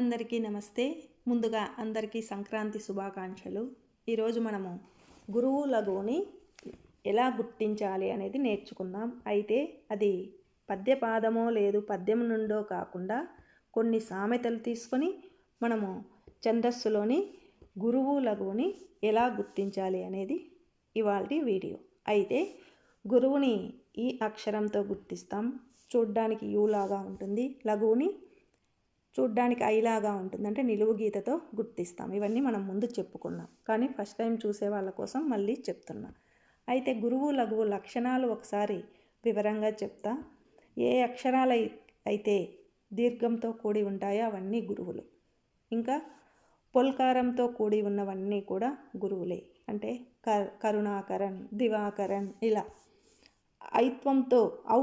అందరికీ నమస్తే. ముందుగా అందరికీ సంక్రాంతి శుభాకాంక్షలు. ఈరోజు మనము గురువు లఘువుని ఎలా గుర్తించాలి అనేది నేర్చుకుందాం. అయితే అది పద్యపాదమో లేదు పద్యం నుండో కాకుండా కొన్ని సామెతలు తీసుకొని మనము ఛందస్సులోని గురువు లఘువుని ఎలా గుర్తించాలి అనేది ఇవాళ వీడియో. అయితే గురువుని ఈ అక్షరంతో గుర్తిస్తాం. చూడ్డానికి యూలాగా ఉంటుంది. లఘువుని చూడ్డానికి ఐలాగా ఉంటుంది. అంటే నిలువు గీతతో గుర్తిస్తాం. ఇవన్నీ మనం ముందు చెప్పుకున్నాం. కానీ ఫస్ట్ టైం చూసే వాళ్ళ కోసం మళ్ళీ చెప్తున్నా. అయితే గురువు లఘువు లక్షణాలు ఒకసారి వివరంగా చెప్తా. ఏ అక్షరాలు అయితే దీర్ఘంతో కూడి ఉంటాయో అవన్నీ గురువులు. ఇంకా పొల్కారంతో కూడి ఉన్నవన్నీ కూడా గురువులే. అంటే క కరుణాకరణ్ దివాకరణ్ ఇలా. ఐత్వంతో ఔ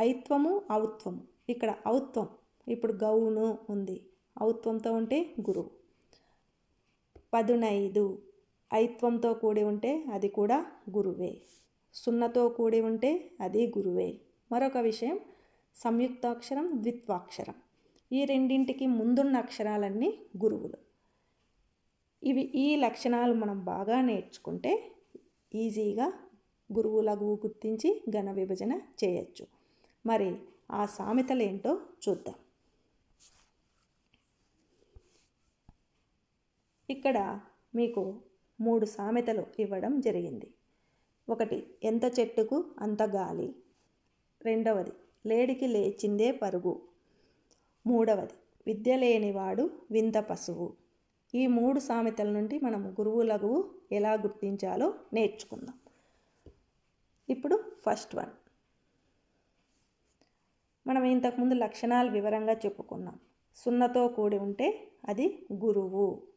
ఐత్వము ఔత్వము. ఇక్కడ ఔత్వం ఇప్పుడు గౌను ఉంది. ఔత్వంతో ఉంటే గురువు పదునైదు. ఐత్వంతో కూడి ఉంటే అది కూడా గురువే. సున్నతో కూడి ఉంటే అది గురువే. మరొక విషయం సంయుక్తాక్షరం ద్విత్వాక్షరం. ఈ రెండింటికి ముందున్న అక్షరాలన్నీ గురువులు. ఇవి ఈ లక్షణాలు మనం బాగా నేర్చుకుంటే ఈజీగా గురువు లఘువు గుర్తించి ఘన విభజన చేయొచ్చు. మరి ఆ సామెతలు ఏంటో చూద్దాం. ఇక్కడ మీకు మూడు సామెతలు ఇవ్వడం జరిగింది. ఒకటి ఎంత చెట్టుకు అంత గాలి? రెండవది లేడికి లేచిందే పరుగు. మూడవది విద్య లేనివాడు వింత పశువు. ఈ మూడు సామెతల నుండి మనం గురువు లఘువు ఎలా గుర్తించాలో నేర్చుకుందాం. ఇప్పుడు ఫస్ట్ వన్. మనం ఇంతకుముందు లక్షణాలు వివరంగా చెప్పుకున్నాం. సున్నతో కూడి ఉంటే అది గురువు.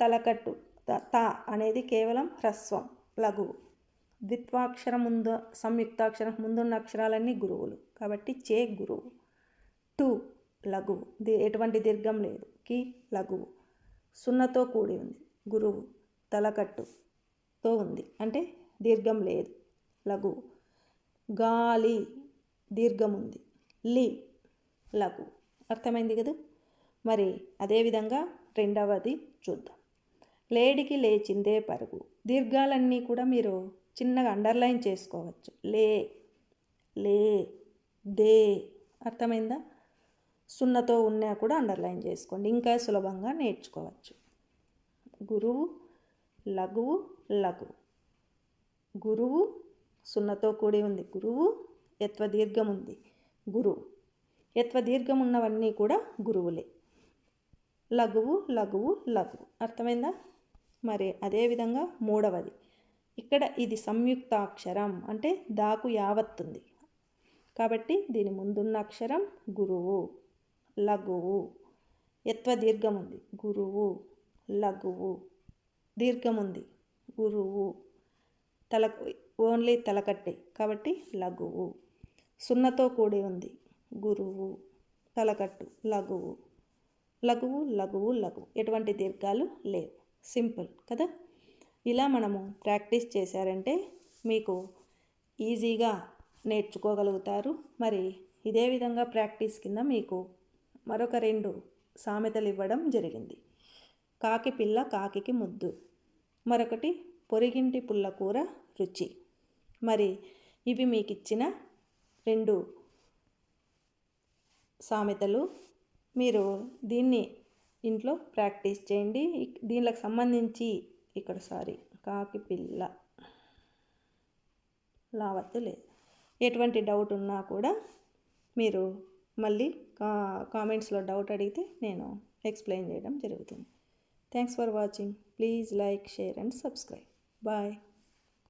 తలకట్టు త- అనేది కేవలం హ్రస్వం లఘువు. ద్విత్వాక్షరం ముందు సంయుక్తాక్షరం ముందున్న అక్షరాలన్నీ గురువులు. కాబట్టి చే గురువు. టు లఘువు. ఎటువంటి దీర్ఘం లేదు. కి లఘువు. సున్నతో కూడి ఉంది. గురువు. తలకట్టుతో ఉంది. అంటే దీర్ఘం లేదు. లఘువు. గాలి దీర్ఘం ఉంది. లి లఘువు. అర్థమైంది కదా? మరి అదేవిధంగా రెండవది చూద్దాం. లేడికి లేచిందే పరుగు. దీర్ఘాలన్నీ కూడా మీరు చిన్నగా అండర్లైన్ చేసుకోవచ్చు. లే లే దే. అర్థమైందా? సున్నతో ఉన్నా కూడా అండర్లైన్ చేసుకోండి. ఇంకా సులభంగా నేర్చుకోవచ్చు. గురువు లఘువు లఘువు గురువు సున్నతో కూడి ఉంది. గురువు యత్వ దీర్ఘం ఉంది. గురువు యత్వదీర్ఘం ఉన్నవన్నీ కూడా గురువులే. లఘువు లఘువు లఘువు. అర్థమైందా? మరి అదేవిధంగా మూడవది. ఇక్కడ ఇది సంయుక్తాక్షరం అంటే దాకు యావత్తుంది. కాబట్టి దీని ముందున్న అక్షరం గురువు లఘువు. యత్వ దీర్ఘం ఉంది? గురువు లఘువు. దీర్ఘం ఉంది? గురువు. తల ఓన్లీ తలకట్టే కాబట్టి లఘువు. సున్నతో కూడి ఉంది? గురువు. తలకట్టు లఘువు. లఘువు లఘువు లఘువు. ఎటువంటి దీర్ఘాలు లేవు. సింపుల్ కదా? ఇలా మనము ప్రాక్టీస్ చేశారంటే మీకు ఈజీగా నేర్చుకోగలుగుతారు. మరి ఇదే విధంగా ప్రాక్టీస్ కింద మీకు మరొక రెండు సామెతలు ఇవ్వడం జరిగింది. కాకి పిల్ల కాకికి ముద్దు. మరొకటి పొరిగింటి పుల్ల కూర రుచి. మరి ఇవి మీకు ఇచ్చిన రెండు సామెతలు. మీరు దీన్ని ఇంట్లో ప్రాక్టీస్ చేయండి. దీనికి సంబంధించి ఇక్కడ సారీ కాకి పిల్ల. లావత్తు లేదు. ఎటువంటి డౌట్ ఉన్నా కూడా మీరు మళ్ళీ కా కామెంట్స్లో డౌట్ అడిగితే నేను ఎక్స్ప్లెయిన్ చేయడం జరుగుతుంది. Thanks for watching. Please like share and subscribe. Bye.